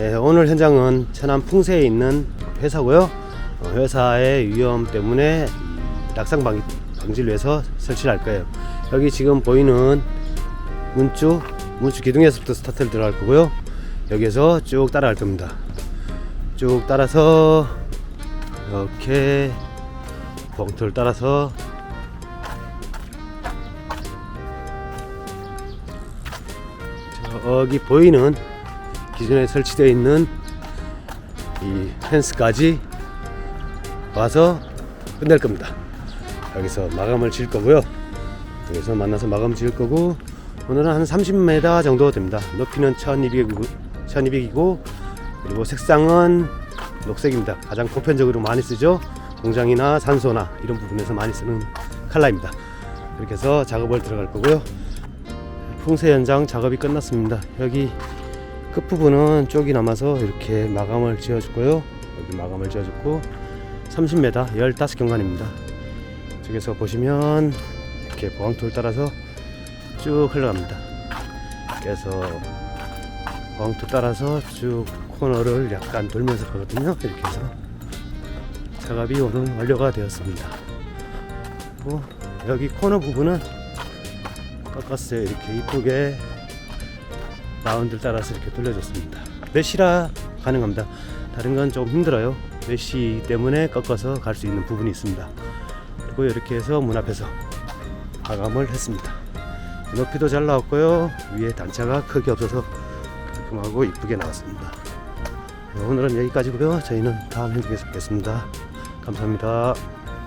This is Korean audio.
예, 오늘 현장은 천안 풍세에 있는 회사고요. 어, 회사의 위험 때문에 낙상 방, 방지를 위해서 설치를 할 거예요. 여기 지금 보이는 문주, 문주 기둥에서부터 스타트를 들어갈 거고요. 여기에서 쭉 따라갈 겁니다. 쭉 따라서 이렇게 봉투를 따라서 저기 보이는 기존에 설치되어 있는 이 펜스까지 와서 끝낼 겁니다. 여기서 마감을 지을 거고요. 여기서 만나서 마감 지을 거고 오늘은 한 30m 정도 됩니다. 높이는 1200이고, 1200이고 그리고 색상은 녹색입니다. 가장 보편적으로 많이 쓰죠. 공장이나 산소나 이런 부분에서 많이 쓰는 컬러입니다. 이렇게 해서 작업을 들어갈 거고요. 풍세 현장 작업이 끝났습니다. 여기 끝부분은 쪽이 남아서 이렇게 마감을 지어주고요. 여기 마감을 지어줬고 30m 15경관입니다. 저기서 보시면 이렇게 보강토를 따라서 쭉 흘러갑니다. 그래서 보강토 따라서 쭉 코너를 약간 돌면서 가거든요. 이렇게 해서 작업이 오늘 완료가 되었습니다. 그리고 여기 코너 부분은 깎았어요. 이렇게 이쁘게 라운드를 따라서 이렇게 돌려줬습니다. 메시라 가능합니다. 다른 건좀 힘들어요. 메시 때문에 꺾어서 갈 수 있는 부분이 있습니다. 그리고 이렇게 해서 문 앞에서 마감을 했습니다. 높이도 잘 나왔고요. 위에 단차가 크게 없어서 깔끔하고 이쁘게 나왔습니다. 네, 오늘은 여기까지고요. 저희는 다음 행동에서 뵙겠습니다. 감사합니다.